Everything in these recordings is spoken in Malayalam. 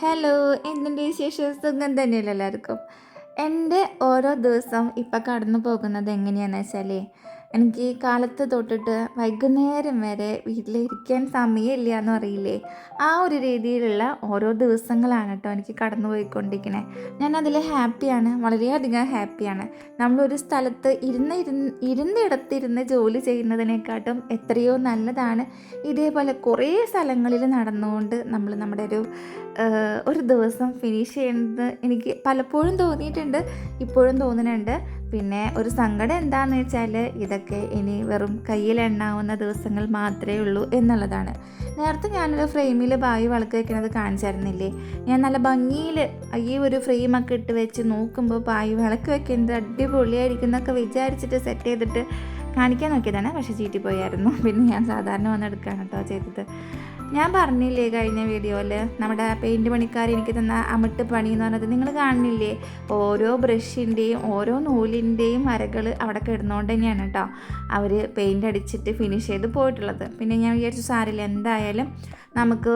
ഹലോ എന്തിന്റെ വിശേഷം? സുഖം തന്നെയല്ലോ എല്ലാവർക്കും? എന്റെ ഓരോ ദിവസം ഇപ്പം കടന്നു പോകുന്നത് എങ്ങനെയാണെന്ന് വെച്ചാൽ എനിക്ക് കാലത്ത് തൊട്ടിട്ട് വൈകുന്നേരം വരെ വീട്ടിലിരിക്കാൻ സമയമില്ല എന്ന് അറിയില്ലേ ആ ഒരു രീതിയിലുള്ള ഓരോ ദിവസങ്ങളാണ് കേട്ടോ എനിക്ക് കടന്നു പോയിക്കൊണ്ടിരിക്കണേ ഞാൻ അതിൽ ഹാപ്പിയാണ് വളരെയധികം ഹാപ്പിയാണ്. നമ്മളൊരു സ്ഥലത്ത് ഇരുന്ന് ഇരുന്ന് ഇരുന്നിടത്തിരുന്ന് ജോലി ചെയ്യുന്നതിനെക്കാട്ടും എത്രയോ നല്ലതാണ്. ഇതേപോലെ കുറേ സ്ഥലങ്ങളിൽ നടന്നുകൊണ്ട് നമ്മൾ നമ്മുടെ ഒരു ഒരു ദിവസം ഫിനിഷ് ചെയ്യുന്നത് എനിക്ക് പലപ്പോഴും തോന്നിയിട്ടുണ്ട് ഇപ്പോഴും തോന്നുന്നുണ്ട്. പിന്നെ ഒരു സങ്കടം എന്താന്ന് വെച്ചാൽ ഇതൊക്കെ ഇനി വെറും കയ്യിൽ എണ്ണാവുന്ന ദിവസങ്ങൾ മാത്രമേ ഉള്ളൂ എന്നുള്ളതാണ്. നേരത്തെ ഞാനൊരു ഫ്രെയിമിൽ ബായി വളക്ക് വെക്കുന്നത് കാണിച്ചായിരുന്നില്ലേ? ഞാൻ നല്ല ഭംഗിയിൽ ഈ ഒരു ഫ്രെയിമൊക്കെ ഇട്ട് വെച്ച് നോക്കുമ്പോൾ ബായി വിളക്ക് വെക്കുന്നത് അടിപൊളിയായിരിക്കും എന്നൊക്കെ വിചാരിച്ചിട്ട് സെറ്റ് ചെയ്തിട്ട് കാണിക്കാൻ നോക്കിയതാണ്. പക്ഷേ ചീറ്റിപ്പോയായിരുന്നു. പിന്നെ ഞാൻ സാധാരണ വന്നെടുക്കുകയാണ് കേട്ടോ ചെയ്തത്. ഞാൻ പറഞ്ഞില്ലേ കഴിഞ്ഞ വീഡിയോയിൽ നമ്മുടെ പെയിന്റ് പണിക്കാർ എനിക്ക് തന്ന അമിട്ട് പണി എന്ന് പറഞ്ഞത് നിങ്ങൾ കാണുന്നില്ലേ? ഓരോ ബ്രഷിന്റെയും ഓരോ നൂലിന്റെയും വരകൾ അവിടെ കിടന്നുകൊണ്ട് തന്നെയാണ് കേട്ടോ അവർ പെയിന്റ് അടിച്ചിട്ട് ഫിനിഷ് ചെയ്ത് പോയിട്ടുള്ളത്. പിന്നെ ഞാൻ വിചാരിച്ചു സാരില്ല എന്തായാലും നമുക്ക്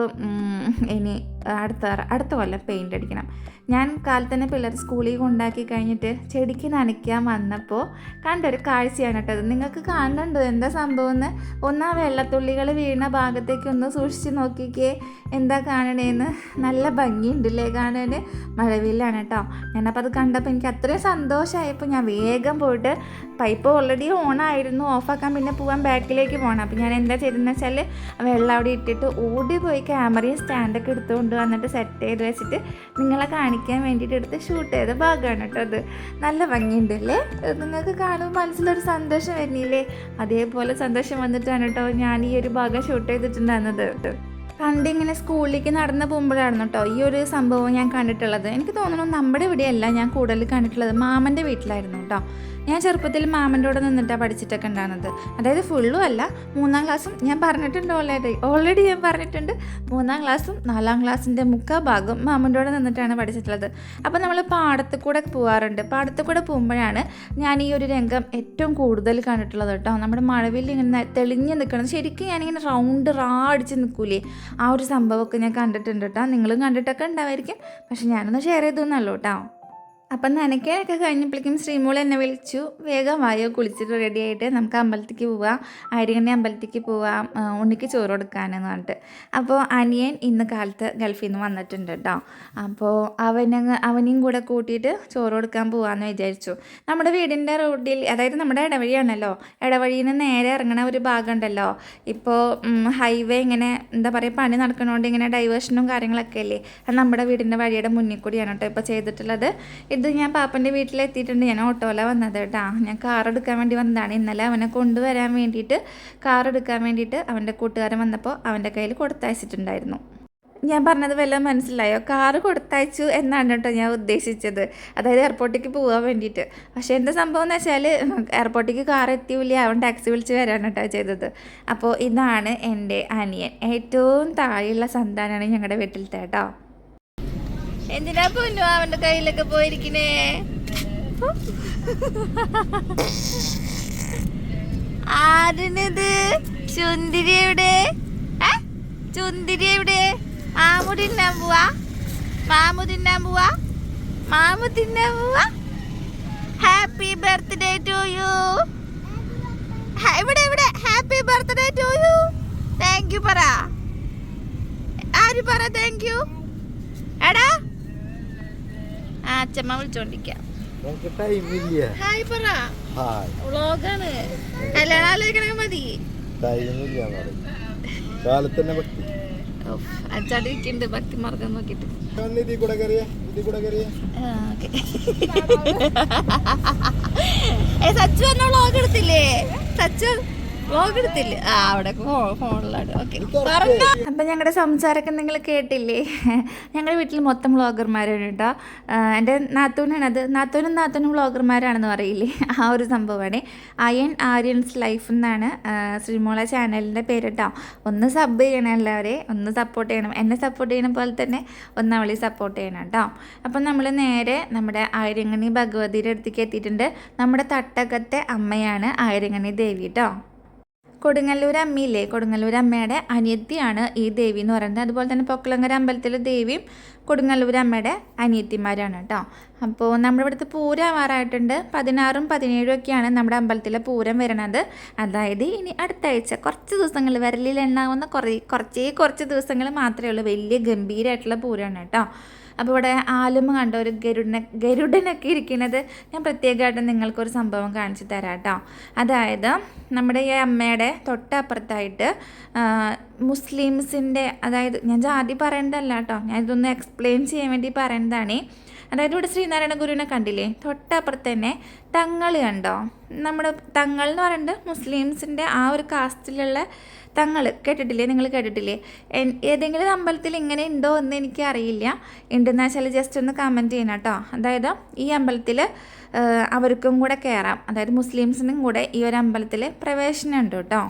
ഇനി അടുത്ത അടുത്ത കൊല്ലം പെയിന്റ് അടിക്കണം. ഞാൻ കാലത്ത് തന്നെ പിള്ളേർ സ്കൂളിൽ കൊണ്ടാക്കി കഴിഞ്ഞിട്ട് ചെടിക്ക് നനയ്ക്കാൻ വന്നപ്പോൾ കണ്ടൊരു കാഴ്ചയാണ് കേട്ടോ അത്. നിങ്ങൾക്ക് കാണുന്നുണ്ടോ? എന്താ സംഭവം എന്ന് ഒന്ന് ആ വെള്ളത്തുള്ളികൾ വീണ ഭാഗത്തേക്ക് ഒന്ന് സൂക്ഷിച്ച് നോക്കിക്കേ. എന്താ കാണണേന്ന്? നല്ല ഭംഗിയുണ്ടല്ലേ കാണാൻ മഴവില്ലാണ് കേട്ടോ. ഞാനപ്പോൾ അത് കണ്ടപ്പോൾ എനിക്ക് അത്രയും സന്തോഷമായപ്പോൾ ഞാൻ വേഗം പോയിട്ട് പൈപ്പ് ഓൾറെഡി ഓണായിരുന്നു. ഓഫാക്കാൻ പിന്നെ പോകാൻ ബാക്കിലേക്ക് പോകണം അപ്പോൾ ഞാൻ എന്താ ചെയ്തതെന്ന് വെച്ചാൽ വെള്ളം അവിടെ ഇട്ടിട്ട് ഓടി പോയി ക്യാമറയും സ്റ്റാൻഡൊക്കെ എടുത്തുകൊണ്ട് വന്നിട്ട് സെറ്റ് ചെയ്ത് വെച്ചിട്ട് നിങ്ങളെ കാണിക്കാൻ വേണ്ടിയിട്ട് എടുത്ത് ഷൂട്ട് ചെയ്ത ഭാഗമാണ് കേട്ടോ അത്? നല്ല ഭംഗിയുണ്ടല്ലേ? നിങ്ങൾക്ക് കാണുമ്പോൾ മനസ്സിലൊരു സന്തോഷം വരുന്നില്ലേ അതേപോലെ സന്തോഷം വന്നിട്ടാണ് കേട്ടോ ഞാൻ ഈ ഒരു ഭാഗം ഷൂട്ട് ചെയ്തിട്ടുണ്ടായിരുന്നത്. കേട്ടോ കണ്ടിങ്ങനെ സ്കൂളിലേക്ക് നടന്ന് പോകുമ്പോഴായിരുന്നു കേട്ടോ ഈ ഒരു സംഭവം ഞാൻ കണ്ടിട്ടുള്ളത്. എനിക്ക് തോന്നുന്നു നമ്മുടെ ഇവിടെയല്ല ഞാൻ കൂടുതൽ കണ്ടിട്ടുള്ളത് മാമന്റെ വീട്ടിലായിരുന്നു കേട്ടോ ഞാൻ ചെറുപ്പത്തിൽ മാമന്റെ കൂടെ നിന്നിട്ടാണ് പഠിച്ചിട്ടൊക്കെ ഉണ്ടാകുന്നത് അതായത് ഫുള്ളും അല്ല മൂന്നാം ക്ലാസ്സും ഞാൻ പറഞ്ഞിട്ടുണ്ട് ഓൾറെഡി ഓൾറെഡി ഞാൻ പറഞ്ഞിട്ടുണ്ട്. മൂന്നാം ക്ലാസ്സും നാലാം ക്ലാസ്സിന്റെ മുക്കാ ഭാഗം മാമന്റെ കൂടെ നിന്നിട്ടാണ് പഠിച്ചിട്ടുള്ളത്. അപ്പോൾ നമ്മൾ പാടത്ത് കൂടെ പോകാറുണ്ട് പാടത്ത് കൂടെ പോകുമ്പോഴാണ് ഞാൻ ഈ ഒരു രംഗം ഏറ്റവും കൂടുതൽ കണ്ടിട്ടുള്ളത് കേട്ടോ. നമ്മുടെ മഴവിൽ ഇങ്ങനെ തെളിഞ്ഞ് നിൽക്കണം ശരിക്കും ഞാനിങ്ങനെ റൗണ്ട് റാ അടിച്ച് നിൽക്കൂലേ ആ ഒരു സംഭവമൊക്കെ ഞാൻ കണ്ടിട്ടുണ്ട് കേട്ടോ. നിങ്ങളും കണ്ടിട്ടൊക്കെ ഉണ്ടാവായിരിക്കും. പക്ഷെ ഞാനൊന്ന് ഷെയർ ചെയ്തു എന്നല്ലോ കേട്ടോ. അപ്പം നനയ്ക്കാനൊക്കെ കഴിഞ്ഞപ്പോഴേക്കും ശ്രീമോൾ എന്നെ വിളിച്ചു. വേഗം വായോ കുളിച്ചിട്ട് റെഡി ആയിട്ട് നമുക്ക് അമ്പലത്തിലേക്ക് പോവാം. ആര്യകണ്ണി അമ്പലത്തിലേക്ക് പോവാം. ഉണ്ണിക്ക് ചോറ് കൊടുക്കാനെന്ന് പറഞ്ഞിട്ട്. അപ്പോൾ അനിയൻ ഇന്ന് കാലത്ത് ഗൾഫിൽ നിന്ന് വന്നിട്ടുണ്ട് കേട്ടോ. അപ്പോൾ അവനെ അവനെയും കൂടെ കൂട്ടിയിട്ട് ചോറ് കൊടുക്കാൻ പോവാമെന്ന് വിചാരിച്ചു. നമ്മുടെ വീടിന്റെ റോഡിൽ അതായത് നമ്മുടെ ഇടവഴിയാണല്ലോ. ഇടവഴിയിൽ നിന്ന് നേരെ ഇറങ്ങണ ഒരു ഭാഗം ഉണ്ടല്ലോ ഇപ്പോൾ ഹൈവേ ഇങ്ങനെ എന്താ പറയുക പണി നടക്കണോണ്ട് ഇങ്ങനെ ഡൈവേഷനും കാര്യങ്ങളൊക്കെ അല്ലേ അത് നമ്മുടെ വീടിന്റെ വഴിയുടെ മുന്നിൽ കൂടിയാണ് കേട്ടോ. ഇപ്പോൾ ചെയ്തിട്ടുള്ളത്. ഇത് ഞാൻ പാപ്പന്റെ വീട്ടിലെത്തിയിട്ടുണ്ട്. ഞാൻ ഓട്ടോല വന്നത് കേട്ടോ. ഞാൻ കാർ എടുക്കാൻ വേണ്ടി വന്നതാണ്. ഇന്നലെ അവനെ കൊണ്ടുവരാൻ വേണ്ടിയിട്ട് കാർ എടുക്കാൻ വേണ്ടിയിട്ട് അവന്റെ കൂട്ടുകാരൻ വന്നപ്പോൾ അവന്റെ കയ്യിൽ കൊടുത്തയച്ചിട്ടുണ്ടായിരുന്നു. ഞാൻ പറഞ്ഞത് വല്ലതും മനസ്സിലായോ? കാറ് കൊടുത്തയച്ചു എന്നാണ് കേട്ടോ ഞാൻ ഉദ്ദേശിച്ചത്. അതായത് എയർപോർട്ടിലേക്ക് പോകാൻ വേണ്ടിയിട്ട്. പക്ഷേ എന്താ സംഭവം എന്ന് വെച്ചാൽ എയർപോർട്ടിലേക്ക് കാർ എത്തിയില്ല. അവൻ ടാക്സി വിളിച്ച് വരാണ് കേട്ടോ ചെയ്തത്. അപ്പോൾ ഇതാണ് എന്റെ അനിയൻ. ഏറ്റവും താഴെയുള്ള സന്താനമാണ് ഞങ്ങളുടെ വീട്ടിലത്തെ കേട്ടോ. എന്തിനാ പൊന്നു അവന്റെ കയ്യിലൊക്കെ പോയിരിക്കണേ? ആരിനത്? ചുന്തിരി എവിടെ? ചുന്തിരി എവിടെ? മാമു തിന്നാൻ പോവാ? മാമു തിന്നാൻ പോവാ? മാമു തിന്നാൻ പോവാ? ഹാപ്പി ബർത്ത്ഡേ ടു യു ഇവിടെ ഇവിടെ. Happy birthday to you thank you പറ. ആര് പറ താങ്ക് യു എടാ ആ അച്ഛമ്മ വിളിച്ചോണ്ടിരിക്കാം. ഹായ് പറ. വ്ളോഗാണ്. കല്യാണം ആലോചിക്കണേ മതി. ടൈമില്ല എന്ന് പറയും. കാലത്ത് തന്നെ ഭക്തി അച്ചാടിരിക്കുന്നുണ്ട് ഭക്തി മാർഗം നോക്കിട്ട്. സച്ചു എന്നെ വ്ളോഗ് എടുത്തില്ലേ? സച്ചു എടുത്തില്ലേ ആ അവിടെ ഫോണിലാണ്. ഓക്കെ. അപ്പം ഞങ്ങളുടെ സംസാരമൊക്കെ നിങ്ങൾ കേട്ടില്ലേ? ഞങ്ങളുടെ വീട്ടിൽ മൊത്തം വ്ളോഗർമാരാണ് കേട്ടോ. എന്റെ നാത്തൂനാണ് അത്. നാത്തൂനും നാത്തൂനും വ്ളോഗർമാരാണെന്ന് പറയില്ലേ? ആ ഒരു സംഭവമാണ്. അയൺ ആര്യൻസ് ലൈഫ് എന്നാണ് ശ്രീമോള ചാനലിന്റെ പേര് കേട്ടോ. ഒന്ന് സബ് ചെയ്യണം എല്ലാവരെയും ഒന്ന് സപ്പോർട്ട് ചെയ്യണം. എന്നെ സപ്പോർട്ട് ചെയ്യണ പോലെ തന്നെ ഒന്ന് അവളെ സപ്പോർട്ട് ചെയ്യണം കേട്ടോ. അപ്പം നമ്മൾ നേരെ നമ്മുടെ ആയിരങ്ങണി ഭഗവതിയുടെ അടുത്തേക്ക് എത്തിയിട്ടുണ്ട്. നമ്മുടെ തട്ടകത്തെ അമ്മയാണ് ആയിരങ്ങണി ദേവി കേട്ടോ. കൊടുങ്ങല്ലൂർ അമ്മയില്ലേ? കൊടുങ്ങല്ലൂർ അമ്മയുടെ അനിയത്തിയാണ് ഈ ദേവി എന്ന് പറയുന്നത്. അതുപോലെ തന്നെ പൊക്കളങ്ങര അമ്പലത്തിലെ ദേവിയും കൊടുങ്ങല്ലൂർ അമ്മയുടെ അനിയത്തിമാരാണ് കേട്ടോ. അപ്പോൾ നമ്മുടെ ഇവിടുത്തെ പൂരം ആറായിട്ടുണ്ട് പതിനാറും പതിനേഴും ഒക്കെയാണ് നമ്മുടെ അമ്പലത്തിലെ പൂരം വരുന്നത് അതായത് ഇനി അടുത്ത ആഴ്ച കുറച്ച് ദിവസങ്ങൾ വരലിൽ എണ്ണാവുന്ന കുറേ കുറച്ചേ കുറച്ച് ദിവസങ്ങൾ മാത്രമേ ഉള്ളൂ. വലിയ ഗംഭീരമായിട്ടുള്ള പൂരമാണ് കേട്ടോ. അപ്പോൾ ഇവിടെ ആലുമ കണ്ട ഒരു ഗരുഡന ഗരുഡനൊക്കെ ഇരിക്കുന്നത് ഞാൻ പ്രത്യേകമായിട്ട് നിങ്ങൾക്കൊരു സംഭവം കാണിച്ചു തരാം കേട്ടോ അതായത് നമ്മുടെ ഈ അമ്മയുടെ തൊട്ടപ്പുറത്തായിട്ട് മുസ്ലിംസിന്റെ അതായത് ഞാൻ ജാതി പറയേണ്ടതല്ല കേട്ടോ ഞാൻ ഇതൊന്ന് എക്സ്പ്ലെയിൻ ചെയ്യാൻ വേണ്ടി പറയുന്നതാണേ അതായത് ഇവിടെ ശ്രീനാരായണ ഗുരുവിനെ കണ്ടില്ലേ? തൊട്ടപ്പുറത്ത് തന്നെ തങ്ങൾ കണ്ടോ? നമ്മുടെ തങ്ങൾ എന്ന് പറയുന്നത് മുസ്ലിംസിന്റെ ആ ഒരു കാസ്റ്റിലുള്ള തങ്ങൾ. കേട്ടിട്ടില്ലേ? നിങ്ങൾ കേട്ടിട്ടില്ലേ? ഏതെങ്കിലും അമ്പലത്തിൽ ഇങ്ങനെ ഉണ്ടോ എന്ന് എനിക്ക് അറിയില്ല. ഉണ്ടെന്ന് വെച്ചാൽ ജസ്റ്റ് ഒന്ന് കമന്റ് ചെയ്യണം കേട്ടോ. അതായത് ഈ അമ്പലത്തിൽ അവർക്കും കൂടെ കയറാം അതായത് മുസ്ലിംസിനും കൂടെ ഈ ഒരു അമ്പലത്തിൽ പ്രവേശനം ഉണ്ട് കേട്ടോ.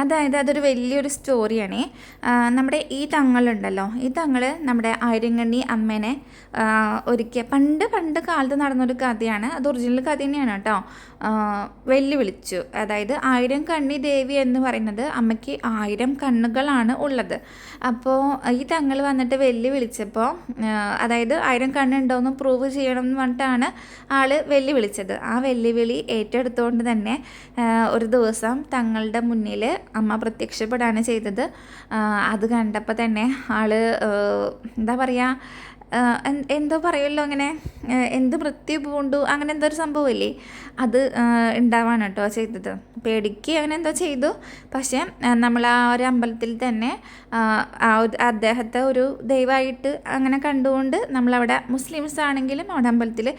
അതായത് അതൊരു വലിയൊരു സ്റ്റോറിയാണ്. നമ്മുടെ ഈ തങ്ങളുണ്ടല്ലോ. ഈ തങ്ങൾ നമ്മുടെ ആയിരങ്ങണ്ണി അമ്മേനെ ഒരിക്കൽ പണ്ട് പണ്ട് കാലത്ത് നടന്നൊരു കഥയാണ്. അത് ഒറിജിനൽ കഥ തന്നെയാണ് കേട്ടോ. വെല്ലുവിളിച്ചു. അതായത് ആയിരം കണ്ണി ദേവി എന്ന് പറയുന്നത് അമ്മയ്ക്ക് ആയിരം കണ്ണുകളാണ് ഉള്ളത്. അപ്പോൾ ഈ തങ്ങൾ വന്നിട്ട് വെല്ലുവിളിച്ചപ്പോൾ അതായത് ആയിരം കണ്ണുണ്ടോയെന്ന് പ്രൂവ് ചെയ്യണം എന്ന് പറഞ്ഞിട്ടാണ് ആൾ വെല്ലുവിളിച്ചത്. ആ വെല്ലുവിളി ഏറ്റെടുത്തുകൊണ്ട് തന്നെ ഒരു ദിവസം തങ്ങളുടെ മുന്നിൽ അമ്മ പ്രത്യക്ഷപ്പെടുകയാണ് ചെയ്തത്. അത് കണ്ടപ്പോൾ തന്നെ ആൾ എന്താ പറയുക എന്തോ പറയുമല്ലോ അങ്ങനെ എന്ത് മൃത്യു പൂണ്ടു അങ്ങനെ എന്തോ ഒരു സംഭവമില്ലേ? അത് ഉണ്ടാവാണ് കേട്ടോ ചെയ്തത്. പേടിക്ക് അങ്ങനെ എന്തോ ചെയ്തു. പക്ഷേ നമ്മൾ ആ ഒരു അമ്പലത്തിൽ തന്നെ അദ്ദേഹത്തെ ഒരു ദൈവമായിട്ട് അങ്ങനെ കണ്ടുകൊണ്ട് നമ്മളവിടെ മുസ്ലിംസ് ആണെങ്കിലും അവിടെ അമ്പലത്തിൽ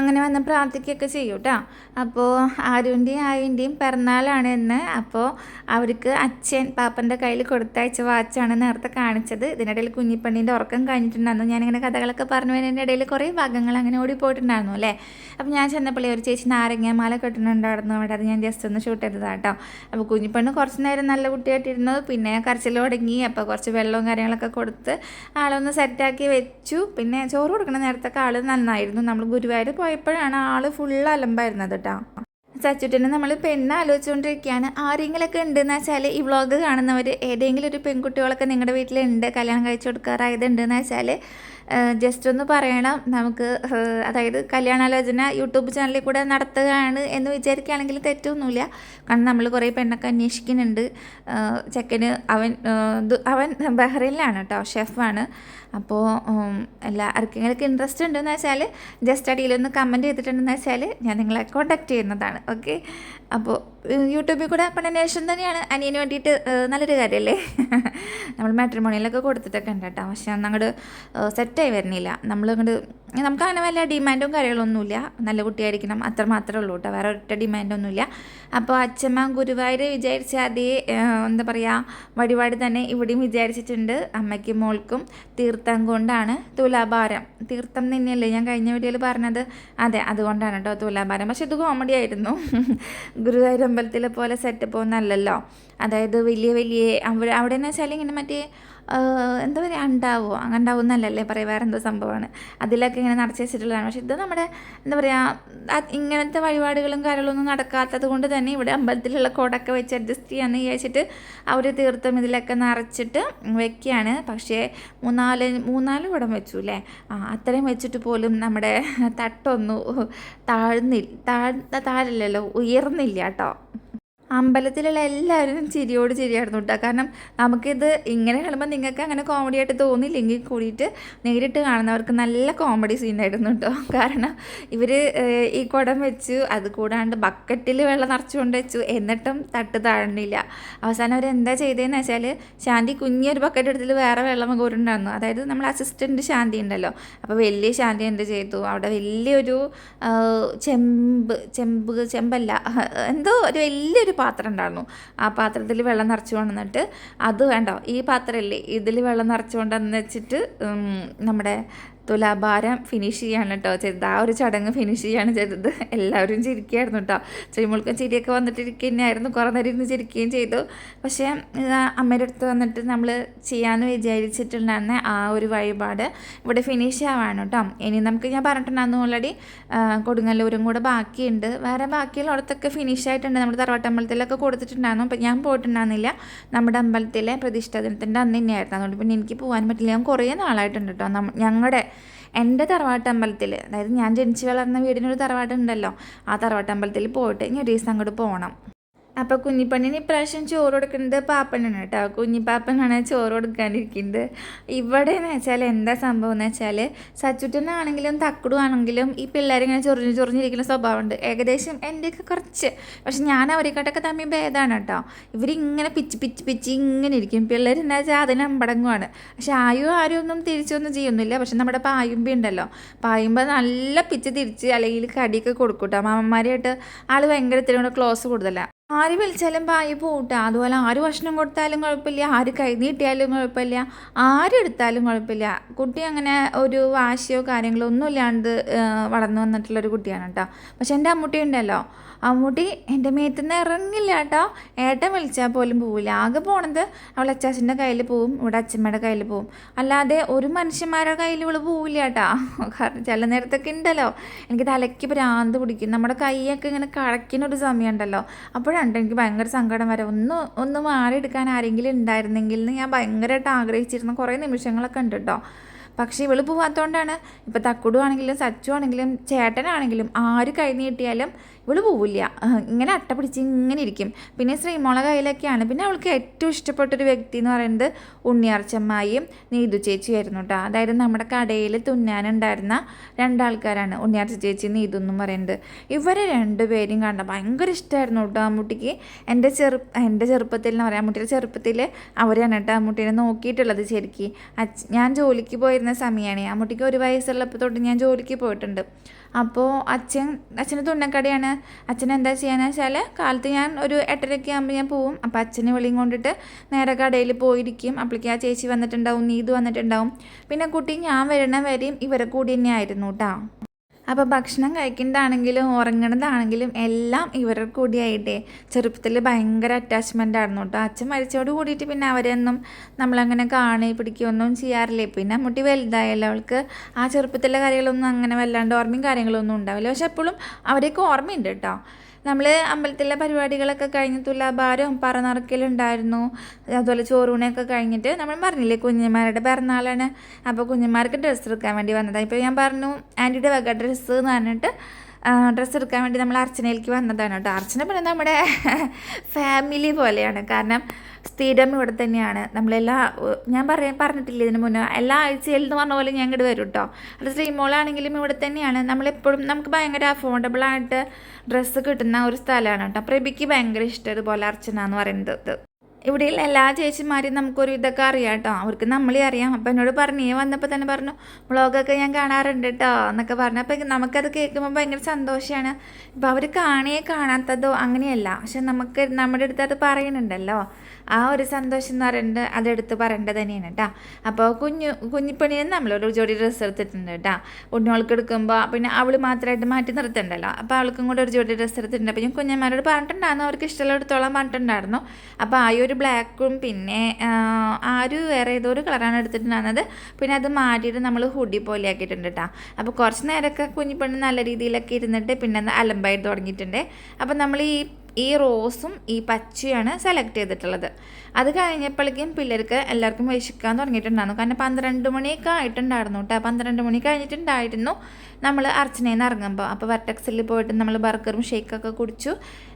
അങ്ങനെ വന്ന് പ്രാർത്ഥിക്കുകയൊക്കെ ചെയ്യും കേട്ടോ അപ്പോൾ ആരുവിന്റെയും ആയുവിന്റെയും പിറന്നാളാണ് എന്ന് അപ്പോൾ അവർക്ക് അച്ഛൻ പാപ്പന്റെ കയ്യിൽ കൊടുത്തയച്ച വാച്ചാണ് നേരത്തെ കാണിച്ചത്. ഇതിനിടയിൽ കുഞ്ഞിപ്പണ്ണീന്റെ ഉറക്കം കഴിഞ്ഞിട്ടുണ്ടായിരുന്നു. ഞാനിങ്ങനെ കഥകളൊക്കെ പറഞ്ഞു വരുന്നതിന്റെ ഇടയിൽ കുറേ ഭാഗങ്ങൾ അങ്ങനെ ഓടിപ്പോയിട്ടുണ്ടായിരുന്നു അല്ലേ? അപ്പോൾ ഞാൻ ചെന്നപ്പോൾ ഒരു ചേച്ചി നാരങ്ങാമാല കെട്ടുന്നുണ്ടായിരുന്നു അവിടെ അത് ഞാൻ ജസ്റ്റ് ഒന്ന് ഷൂട്ട് ചെയ്തതാട്ടോ അപ്പോൾ കുഞ്ഞിപ്പണ്ണ് കുറച്ച് നേരം നല്ല കുട്ടിയായിട്ടിരുന്നു. പിന്നെ കരച്ചിൽ തുടങ്ങി. അപ്പോൾ കുറച്ച് വെള്ളവും കാര്യങ്ങളൊക്കെ കൊടുത്ത് ആളൊന്ന് സെറ്റാക്കി വെച്ചു. പിന്നെ ചോറ് കൊടുക്കുന്ന നേരത്തൊക്കെ ആൾ നന്നായിരുന്നു. നമ്മൾ ഗുരുവായൂർ പോയപ്പോഴാണ് ആൾ ഫുൾ അലമ്പായിരുന്നത് കേട്ടോ സച്ചുട്ടനെ നമ്മൾ പെണ്ണ് ആലോചിച്ചുകൊണ്ടിരിക്കുകയാണ് ആരെങ്കിലൊക്കെ ഉണ്ടെന്ന് വെച്ചാൽ ഈ വ്ളോഗ് കാണുന്നവർ ഏതെങ്കിലും ഒരു പെൺകുട്ടികളൊക്കെ നിങ്ങളുടെ വീട്ടിലുണ്ട് കല്യാണം കഴിച്ചു കൊടുക്കാറായത് ഉണ്ടെന്ന് വെച്ചാൽ ജസ്റ്റ് ഒന്ന് പറയണം. നമുക്ക് അതായത് കല്യാണാലോചന യൂട്യൂബ് ചാനലിൽ കൂടെ നടത്തുകയാണ് എന്ന് വിചാരിക്കുകയാണെങ്കിൽ തെറ്റൊന്നുമില്ല. കാരണം നമ്മൾ കുറേ പെണ്ണൊക്കെ അന്വേഷിക്കുന്നുണ്ട്. ചെക്കന് അവൻ അവൻ ബഹ്റൈനിലാണ് കേട്ടോ ഷെഫാണ്. അപ്പോൾ എല്ലാ ആർക്കെങ്കിലൊക്കെ ഇൻട്രസ്റ്റ് ഉണ്ടെന്ന് വെച്ചാൽ ജസ്റ്റ് അടിയിലൊന്ന് കമന്റ് ചെയ്തിട്ടുണ്ടെന്ന് വെച്ചാൽ ഞാൻ നിങ്ങളെ കോൺടാക്റ്റ് ചെയ്യുന്നതാണ്. ഓക്കെ അപ്പോൾ യൂട്യൂബിൽ കൂടെ പണനേഷൻ തന്നെയാണ്. അനിയന് വേണ്ടിയിട്ട് നല്ലൊരു കാര്യമല്ലേ? നമ്മൾ മാട്രിമോണിയിലൊക്കെ കൊടുത്തിട്ടൊക്കെ ഉണ്ട് കേട്ടോ. പക്ഷേ അന്ന് അങ്ങോട്ട് സെറ്റായി വരുന്നില്ല. നമ്മളിങ്ങോട്ട് നമുക്ക് അങ്ങനെ വല്ല ഡിമാൻഡും കാര്യങ്ങളൊന്നുമില്ല. നല്ല കുട്ടിയായിരിക്കണം അത്ര മാത്രമേ ഉള്ളൂ കേട്ടോ. വേറെ ഒറ്റ ഡിമാൻഡൊന്നുമില്ല അപ്പോൾ അച്ഛമ്മ ഗുരുവായൂർ വിചാരിച്ച അതേ എന്താ പറയുക വഴിപാട് തന്നെ ഇവിടെയും വിചാരിച്ചിട്ടുണ്ട്. അമ്മയ്ക്കും മോൾക്കും തീർത്ഥം കൊണ്ടാണ് തുലാഭാരം. തീർത്ഥം തന്നെയല്ലേ ഞാൻ കഴിഞ്ഞ വീഡിയോയിൽ പറഞ്ഞത്? അതെ അതുകൊണ്ടാണ് കേട്ടോ തുലാഭാരം. പക്ഷെ ഇത് കോമഡി ആയിരുന്നു. ഗുരുവായൂർ അമ്പലത്തിലെ പോലെ സെറ്റപ്പ് ഒന്നല്ലല്ലോ. അതായത് വലിയ വലിയ അവിടെ അവിടെ എന്ന് വെച്ചാൽ ഇങ്ങനെ മറ്റേ എന്താ പറയുക ഉണ്ടാവോ അങ്ങനെ ഉണ്ടാവും എന്നല്ലല്ലേ പറയുക വേറെ എന്തോ സംഭവമാണ്. അതിലൊക്കെ ഇങ്ങനെ നിറച്ച് വെച്ചിട്ടുള്ളതാണ്. പക്ഷേ ഇത് നമ്മുടെ എന്താ പറയുക ഇങ്ങനത്തെ വഴിപാടുകളും കാര്യങ്ങളൊന്നും നടക്കാത്തത് കൊണ്ട് തന്നെ ഇവിടെ അമ്പലത്തിലുള്ള കോടൊക്കെ വെച്ച് അഡ്ജസ്റ്റ് ചെയ്യാമെന്ന് വിചാരിച്ചിട്ട് അവർ തീർത്ഥം ഇതിലൊക്കെ നിറച്ചിട്ട് വെക്കുകയാണ് പക്ഷേ മൂന്നാൽ മൂന്നാൽ കുടം വെച്ചു അല്ലേ ആ അത്രയും വെച്ചിട്ട് പോലും നമ്മുടെ തട്ടൊന്നും താഴ്ന്നില്ല താഴ്ന്ന താഴല്ലല്ലോ ഉയർന്നില്ല കേട്ടോ. അമ്പലത്തിലുള്ള എല്ലാവരും ചിരിയോട് ചിരിയായിരുന്നു കേട്ടോ. കാരണം നമുക്കിത് ഇങ്ങനെ കാണുമ്പോൾ നിങ്ങൾക്ക് അങ്ങനെ കോമഡി ആയിട്ട് തോന്നില്ലെങ്കിൽ കൂടിയിട്ട് നേരിട്ട് കാണുന്നവർക്ക് നല്ല കോമഡി സീനായിരുന്നു കേട്ടോ. കാരണം ഇവർ ഈ കുടം വെച്ചു അത് കൂടാണ്ട് ബക്കറ്റിൽ വെള്ളം നിറച്ചുകൊണ്ട് വെച്ചു. എന്നിട്ടും തട്ട് താഴണില്ല അവസാനം അവർ എന്താ ചെയ്തതെന്ന് വെച്ചാൽ ശാന്തി കുഞ്ഞൊരു ബക്കറ്റ് എടുത്തിട്ട് വേറെ വെള്ളം കോരുണ്ടായിരുന്നു അതായത് നമ്മൾ അസിസ്റ്റന്റ് ശാന്തി ഉണ്ടല്ലോ. അപ്പോൾ വലിയ ശാന്തി എന്ത് ചെയ്തു? അവിടെ വലിയൊരു ചെമ്പ് ചെമ്പ് ചെമ്പല്ല എന്തോ ഒരു വലിയൊരു പാത്രം ഉണ്ടായിരുന്നു. ആ പാത്രത്തിൽ വെള്ളം നിറച്ച് കൊണ്ടുവന്നിട്ട് അത് വേണ്ട ഈ പാത്രമല്ലേ ഇതിൽ വെള്ളം നിറച്ച് കൊണ്ടുവന്ന് വെച്ചിട്ട് നമ്മുടെ തുലാഭാരം ഫിനിഷ് ചെയ്യാണ് കേട്ടോ ചെയ്തത്. ആ ഒരു ചടങ്ങ് ഫിനിഷ് ചെയ്യാണ് ചെയ്തത്. എല്ലാവരും ചിരിക്കുകയായിരുന്നു കേട്ടോ ചെയ്യുമ്പോൾക്കും ചിരിയൊക്കെ വന്നിട്ടിരിക്കുക തന്നെയായിരുന്നു കുറേ നേരം ഇരുന്ന് ചിരിക്കുകയും ചെയ്തു. പക്ഷേ അമ്മയുടെ അടുത്ത് വന്നിട്ട് നമ്മൾ ചെയ്യാമെന്ന് വിചാരിച്ചിട്ടുണ്ടായിരുന്ന ആ ഒരു വഴിപാട് ഇവിടെ ഫിനിഷ് ആവാണ് കേട്ടോ ഇനി നമുക്ക് ഞാൻ പറഞ്ഞിട്ടുണ്ടായിരുന്നു ഓൾറെഡി കൊടുങ്ങല്ലൂരും കൂടെ ബാക്കിയുണ്ട്. വേറെ ബാക്കിയുള്ളടത്തൊക്കെ ഫിനിഷ് ആയിട്ടുണ്ട്. നമ്മുടെ തറവാട്ടമ്പലത്തിലൊക്കെ കൊടുത്തിട്ടുണ്ടായിരുന്നു. അപ്പം ഞാൻ പോയിട്ടുണ്ടായിരുന്നില്ല. നമ്മുടെ അമ്പലത്തിലെ പ്രതിഷ്ഠാ ദിനത്തിന്റെ അന്ന് തന്നെയായിരുന്നു. അതുകൊണ്ട് പിന്നെ എനിക്ക് പോകാൻ പറ്റില്ല. ഞാൻ കുറേ നാളായിട്ടുണ്ട് കേട്ടോ ഞങ്ങളുടെ എന്റെ തറവാട്ടമ്പലത്തിൽ അതായത് ഞാൻ ജനിച്ച് വളർന്ന വീടിനൊരു തറവാട്ടുണ്ടല്ലോ ആ തറവാട്ടമ്പലത്തിൽ പോയിട്ട് ഇനി ഒരു ദിവസം അങ്ങോട്ട് പോകണം അപ്പോൾ കുഞ്ഞിപ്പണ്ണിന് ഇപ്രാവശ്യം ചോറ് കൊടുക്കുന്നത് പാപ്പനാണ് കേട്ടോ. കുഞ്ഞിപ്പാപ്പനാണ് ചോറ് കൊടുക്കാണ്ടിരിക്കുന്നത് ഇവിടെ എന്ന് വെച്ചാൽ എന്താ സംഭവം എന്ന് വെച്ചാൽ സച്ചുട്ടനാണെങ്കിലും തക്കുടു ആണെങ്കിലും ഈ പിള്ളേരിങ്ങനെ ചൊറിഞ്ഞു ചൊറിഞ്ഞിരിക്കുന്ന സ്വഭാവമുണ്ട്. ഏകദേശം എന്റെയൊക്കെ കുറച്ച്. പക്ഷെ ഞാൻ അവരെക്കാട്ടൊക്കെ തമ്മിൽ ഭേദമാണ് കേട്ടോ. ഇവരിങ്ങനെ പിച്ച് പിച്ച് പിച്ച് ഇങ്ങനെ ഇരിക്കും. പിള്ളേർ എന്താ വെച്ചാൽ അതിന് അമ്പടങ്ങുമാണ് പക്ഷെ ആയു ആരും ഒന്നും തിരിച്ചൊന്നും ചെയ്യുന്നില്ല. പക്ഷെ നമ്മുടെ പായുമ്പി ഉണ്ടല്ലോ. പായുമ്പോൾ നല്ല പിച്ച് തിരിച്ച് അല്ലെങ്കിൽ കടിയൊക്കെ കൊടുക്കും കേട്ടോ. ആൾ ആൾ ഭയങ്കര ഇത്തിരി കൂടെ ക്ലോസ് കൂടുതലാണ് ആര് വിളിച്ചാലും പായി പോട്ടെ. അതുപോലെ ആര് ഭക്ഷണം കൊടുത്താലും കുഴപ്പമില്ല ആര് കൈ നീട്ടിയാലും കുഴപ്പമില്ല ആരെടുത്താലും കുഴപ്പമില്ല. കുട്ടി അങ്ങനെ ഒരു വാശിയോ കാര്യങ്ങളോ ഒന്നും ഇല്ലാണ്ട് വളർന്നു വന്നിട്ടുള്ളൊരു കുട്ടിയാണ് കേട്ടോ. പക്ഷെ എന്റെ അമ്മൂട്ടി ഉണ്ടല്ലോ. അമ്മൂട്ടി എന്റെ മേത്തുനിന്ന് ഇറങ്ങില്ല കേട്ടോ. ഏട്ടൻ വിളിച്ചാൽ പോലും പോവില്ല. ആകെ പോണത് അവൾ അച്ചാച്ചന്റെ കയ്യിൽ പോവും ഇവിടെ അച്ഛമ്മയുടെ കയ്യിൽ പോവും. അല്ലാതെ ഒരു മനുഷ്യന്മാരുടെ കയ്യിൽ ഇവൾ പോവില്ല കേട്ടോ. കാരണം ചില നേരത്തൊക്കെ ഉണ്ടല്ലോ. എനിക്ക് തലയ്ക്ക് ഭ്രാന്ത് പിടിക്കും. നമ്മുടെ കൈയൊക്കെ ഇങ്ങനെ കളയ്ക്കുന്ന ഒരു സമയമുണ്ടല്ലോ അപ്പോഴാണ് എനിക്ക് ഭയങ്കര സങ്കടം വരെ. ഒന്ന് ഒന്ന് മാറിയെടുക്കാൻ ആരെങ്കിലും ഉണ്ടായിരുന്നെങ്കിൽ എന്ന് ഞാൻ ഭയങ്കരമായിട്ട് ആഗ്രഹിച്ചിരുന്ന. കുറേ നിമിഷങ്ങളൊക്കെ ഉണ്ട് കേട്ടോ പക്ഷേ ഇവൾ പോവാത്തതുകൊണ്ടാണ്. ഇപ്പം തക്കുടു ആണെങ്കിലും സച്ചു ആണെങ്കിലും ചേട്ടനാണെങ്കിലും ആര് കൈ നീട്ടിയാലും ഇവൾ പോവില്ല. ഇങ്ങനെ അട്ട പിടിച്ച് ഇങ്ങനെ ഇരിക്കും. പിന്നെ ശ്രീമോള കയ്യിലൊക്കെയാണ് പിന്നെ അവൾക്ക് ഏറ്റവും ഇഷ്ടപ്പെട്ടൊരു വ്യക്തി എന്ന് പറയുന്നത് ഉണ്ണിയാർച്ചമ്മായും നീതു ചേച്ചിയായിരുന്നു കേട്ടോ അതായത് നമ്മുടെ കടയിൽ തുന്നാനുണ്ടായിരുന്ന രണ്ടാൾക്കാരാണ് ഉണ്ണിയാർച്ച ചേച്ചി നീതു എന്നും പറയുന്നത്. ഇവരെ രണ്ടുപേരും കണ്ട ഭയങ്കര ഇഷ്ടമായിരുന്നു കേട്ടോ അമ്മൂട്ടിക്ക്. എന്റെ ചെറു എന്റെ ചെറുപ്പത്തിൽ എന്ന് പറയാം അമ്മൂട്ടിയുടെ ചെറുപ്പത്തിൽ അവരാണ് കേട്ടോ അമ്മൂട്ടിനെ നോക്കിയിട്ടുള്ളത് ശരിക്കും. ഞാൻ ജോലിക്ക് പോയിരുന്ന സമയമാണ് അമ്മൂട്ടിക്ക് ഒരു വയസ്സുള്ളപ്പോൾ തൊട്ട് ഞാൻ ജോലിക്ക് പോയിട്ടുണ്ട്. അപ്പോൾ അച്ഛൻ അച്ഛന് തുന്നക്കടയാണ്. അച്ഛൻ എന്താ ചെയ്യാന്ന് വെച്ചാൽ കാലത്ത് ഞാൻ ഒരു എട്ടരയ്ക്ക് ആകുമ്പോൾ ഞാൻ പോവും. അപ്പോൾ അച്ഛനെ വെളിയും കൊണ്ടിട്ട് നേരെ കടയിൽ പോയിരിക്കും. അപ്പോഴേക്കും ആ ചേച്ചി വന്നിട്ടുണ്ടാവും നീതു വന്നിട്ടുണ്ടാവും. പിന്നെ കുട്ടി ഞാൻ വരണ വരെയും ഇവരെ കൂടി തന്നെ ആയിരുന്നു കേട്ടോ അപ്പോൾ ഭക്ഷണം കഴിക്കുന്നതാണെങ്കിലും ഉറങ്ങണതാണെങ്കിലും എല്ലാം ഇവരുടെ കൂടിയായിട്ടേ ചെറുപ്പത്തിൽ ഭയങ്കര അറ്റാച്ച്മെന്റ് ആയിരുന്നു കേട്ടോ അച്ഛൻ മരിച്ചോട് കൂടിയിട്ട് പിന്നെ അവരെയൊന്നും നമ്മളങ്ങനെ കാണി പിടിക്കുകയൊന്നും ചെയ്യാറില്ലേ. പിന്നെ മുട്ടി വലുതായല്ലോ അവൾക്ക് ആ ചെറുപ്പത്തിലെ കാര്യങ്ങളൊന്നും അങ്ങനെ വല്ലാണ്ട് ഓർമ്മയും കാര്യങ്ങളൊന്നും ഉണ്ടാവില്ല. പക്ഷെ എപ്പോഴും അവരെയൊക്കെ ഓർമ്മയുണ്ട് കേട്ടോ നമ്മൾ അമ്പലത്തിലെ പരിപാടികളൊക്കെ കഴിഞ്ഞ് തുലാഭാരവും പറനറക്കലുണ്ടായിരുന്നു. അതുപോലെ ചോറൂണയൊക്കെ കഴിഞ്ഞിട്ട് നമ്മൾ പറഞ്ഞില്ലേ കുഞ്ഞുമാരുടെ പിറന്നാളാണ്. അപ്പോൾ കുഞ്ഞുമാർക്ക് ഡ്രസ്സ് എടുക്കാൻ വേണ്ടി വന്നതാണ് ഇപ്പോൾ ഞാൻ പറഞ്ഞു ആന്റിയുടെ വക ഡ്രസ്സ് എന്ന് പറഞ്ഞിട്ട് ഡ്രസ്സ് എടുക്കാൻ വേണ്ടി നമ്മൾ അർച്ചനയിലേക്ക് വന്നതാണ് കേട്ടോ. അർച്ചന പിന്നെ നമ്മുടെ ഫാമിലി പോലെയാണ്. കാരണം സ്ഥിരം ഇവിടെ തന്നെയാണ്. നമ്മളെല്ലാ ഞാൻ പറയാൻ പറഞ്ഞിട്ടില്ല ഇതിന് മുന്നേ? എല്ലാ ആഴ്ചയിൽ എന്ന് പറഞ്ഞ പോലെ ഞാൻ ഇങ്ങോട്ട് വരും കേട്ടോ അത് ശ്രീമോളാണെങ്കിലും ഇവിടെ തന്നെയാണ്. നമ്മളെപ്പോഴും നമുക്ക് ഭയങ്കര അഫോർഡബിൾ ആയിട്ട് ഡ്രസ്സ് കിട്ടുന്ന ഒരു സ്ഥലമാണ് കേട്ടോ പ്രഭിക്ക് ഭയങ്കര ഇഷ്ടം ഇതുപോലെ അർച്ചന എന്ന് പറയുന്നത്. ഇവിടെയുള്ള എല്ലാ ചേച്ചിമാരെയും നമുക്കൊരു ഇതൊക്കെ അറിയാം കേട്ടോ. അവർക്ക് നമ്മളെ അറിയാം. അപ്പം എന്നോട് പറഞ്ഞു നീ വന്നപ്പോൾ തന്നെ പറഞ്ഞു വ്ളോഗൊക്കെ ഞാൻ കാണാറുണ്ട് കേട്ടോ എന്നൊക്കെ പറഞ്ഞു. അപ്പം നമുക്കത് കേൾക്കുമ്പോൾ ഭയങ്കര സന്തോഷമാണ് ഇപ്പം അവർ കാണേ കാണാത്തതോ അങ്ങനെയല്ല. പക്ഷെ നമുക്ക് നമ്മുടെ അടുത്ത് അത് പറയുന്നുണ്ടല്ലോ. ആ ഒരു സന്തോഷം എന്ന് പറയുന്നത് അതെടുത്ത് പറയേണ്ടത് തന്നെയാണ് കേട്ടോ. അപ്പോൾ കുഞ്ഞു കുഞ്ഞിപ്പണിയിൽ നമ്മളൊരു ജോഡി ഡ്രസ്സ് എടുത്തിട്ടുണ്ട് കേട്ടോ. ഉണ്ണോൾക്ക് എടുക്കുമ്പോൾ പിന്നെ അവൾ മാത്രമായിട്ട് മാറ്റി നിർത്തണ്ടല്ലോ. അപ്പോൾ അവൾക്കും കൂടെ ഒരു ജോഡി ഡ്രസ്സ് എടുത്തിട്ടുണ്ട്. അപ്പം ഞാൻ കുഞ്ഞന്മാരോട് പറഞ്ഞിട്ടുണ്ടായിരുന്നു. അവർക്ക് ഇഷ്ടമുള്ള എടുത്തോളം പറഞ്ഞിട്ടുണ്ടായിരുന്നു. അപ്പോൾ ആ ഒരു ബ്ലാക്കും പിന്നെ ആ, ഒരു വേറെ ഏതോ ഒരു കളറാണ് എടുത്തിട്ടുണ്ടായിരുന്നത്. പിന്നെ അത് മാറ്റിയിട്ട് നമ്മൾ ഹുഡി പോലെ ആക്കിയിട്ടുണ്ട് കേട്ടോ അപ്പോൾ കുറച്ച് നേരമൊക്കെ കുഞ്ഞിപ്പെണ്ണ് നല്ല രീതിയിലൊക്കെ ഇരുന്നിട്ട് പിന്നെ അലമ്പായിട്ട് തുടങ്ങിയിട്ടുണ്ട്. അപ്പോൾ നമ്മൾ ഈ ഈ റോസും ഈ പച്ചയാണ് സെലക്ട് ചെയ്തിട്ടുള്ളത്. അത് കഴിഞ്ഞപ്പോഴേക്കും പിള്ളേർക്ക് എല്ലാവർക്കും വിശക്കാൻ തുടങ്ങിയിട്ടുണ്ടായിരുന്നു. കാരണം പന്ത്രണ്ട് മണിയൊക്കെ ആയിട്ടുണ്ടായിരുന്നു കേട്ടോ പന്ത്രണ്ട് മണി കഴിഞ്ഞിട്ടുണ്ടായിരുന്നു. നമ്മൾ അർച്ചനയിൽ നിന്ന് ഇറങ്ങുമ്പോൾ അപ്പോൾ വെർട്ടക്സിൽ പോയിട്ട് നമ്മൾ ബർഗറും ഷേക്കൊക്കെ കുടിച്ചു.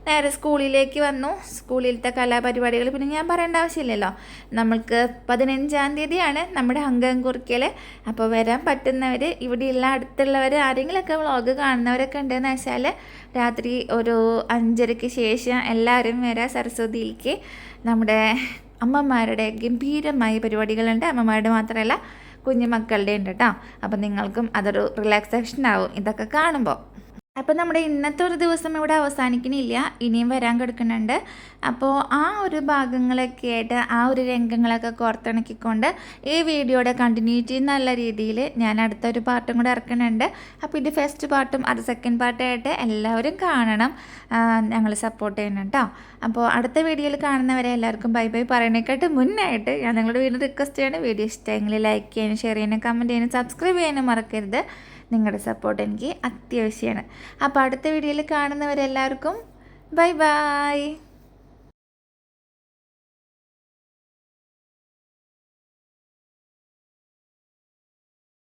നേരെ സ്കൂളിലേക്ക് വന്നു. സ്കൂളിലത്തെ കലാപരിപാടികൾ പിന്നെ ഞാൻ പറയേണ്ട ആവശ്യമില്ലല്ലോ. നമ്മൾക്ക് പതിനഞ്ചാം തീയതിയാണ് നമ്മുടെ അംഗം കുറിക്കൽ അപ്പോൾ വരാൻ പറ്റുന്നവർ ഇവിടെയുള്ള അടുത്തുള്ളവർ ആരെങ്കിലുമൊക്കെ വ്ളോഗ് കാണുന്നവരൊക്കെ ഉണ്ടെന്ന് വെച്ചാൽ രാത്രി ഒരു അഞ്ചരയ്ക്ക് ശേഷം എല്ലാവരും വരാം സരസ്വതിയിലേക്ക്. നമ്മുടെ അമ്മമാരുടെ ഗംഭീരമായ പരിപാടികളുണ്ട്. അമ്മമാരുടെ മാത്രമല്ല കുഞ്ഞു മക്കളുടെ ഉണ്ട് കേട്ടോ അപ്പം നിങ്ങൾക്കും അതൊരു റിലാക്സേഷൻ ആവും. ഇതൊക്കെ കാണുമ്പോൾ അപ്പോൾ നമ്മുടെ ഇന്നത്തെ ഒരു ദിവസം ഇവിടെ അവസാനിക്കണില്ല. ഇനിയും വരാൻ കിടക്കുന്നുണ്ട്. അപ്പോൾ ആ ഒരു ഭാഗങ്ങളൊക്കെ ആയിട്ട് ആ ഒരു രംഗങ്ങളൊക്കെ കോർത്തിണക്കിക്കൊണ്ട് ഈ വീഡിയോയുടെ കണ്ടിന്യൂറ്റി നല്ല രീതിയിൽ ഞാൻ അടുത്തൊരു പാർട്ടും കൂടെ ഇറക്കുന്നുണ്ട്. അപ്പോൾ ഇത് ഫസ്റ്റ് പാർട്ടും അത് സെക്കൻഡ് പാർട്ടായിട്ട് എല്ലാവരും കാണണം. ഞങ്ങൾ സപ്പോർട്ട് ചെയ്യണം കേട്ടോ. അപ്പോൾ അടുത്ത വീഡിയോയിൽ കാണുന്നവരെ എല്ലാവർക്കും ബൈ ബൈ പറയണേക്കാട്ട് മുന്നായിട്ട് ഞാൻ നിങ്ങളുടെ വീണ്ടും റിക്വസ്റ്റ് ചെയ്യണം. വീഡിയോ ഇഷ്ടമെങ്കിൽ ലൈക്ക് ചെയ്യാനും ഷെയർ ചെയ്യാനും കമന്റ് ചെയ്യാനും സബ്സ്ക്രൈബ് ചെയ്യാനും മറക്കരുത്. നിങ്ങളുടെ സപ്പോർട്ട് എനിക്ക് അത്യാവശ്യമാണ് അപ്പോൾ അടുത്ത വീഡിയോയിൽ കാണുന്നവരെല്ലാവർക്കും ബൈ ബൈ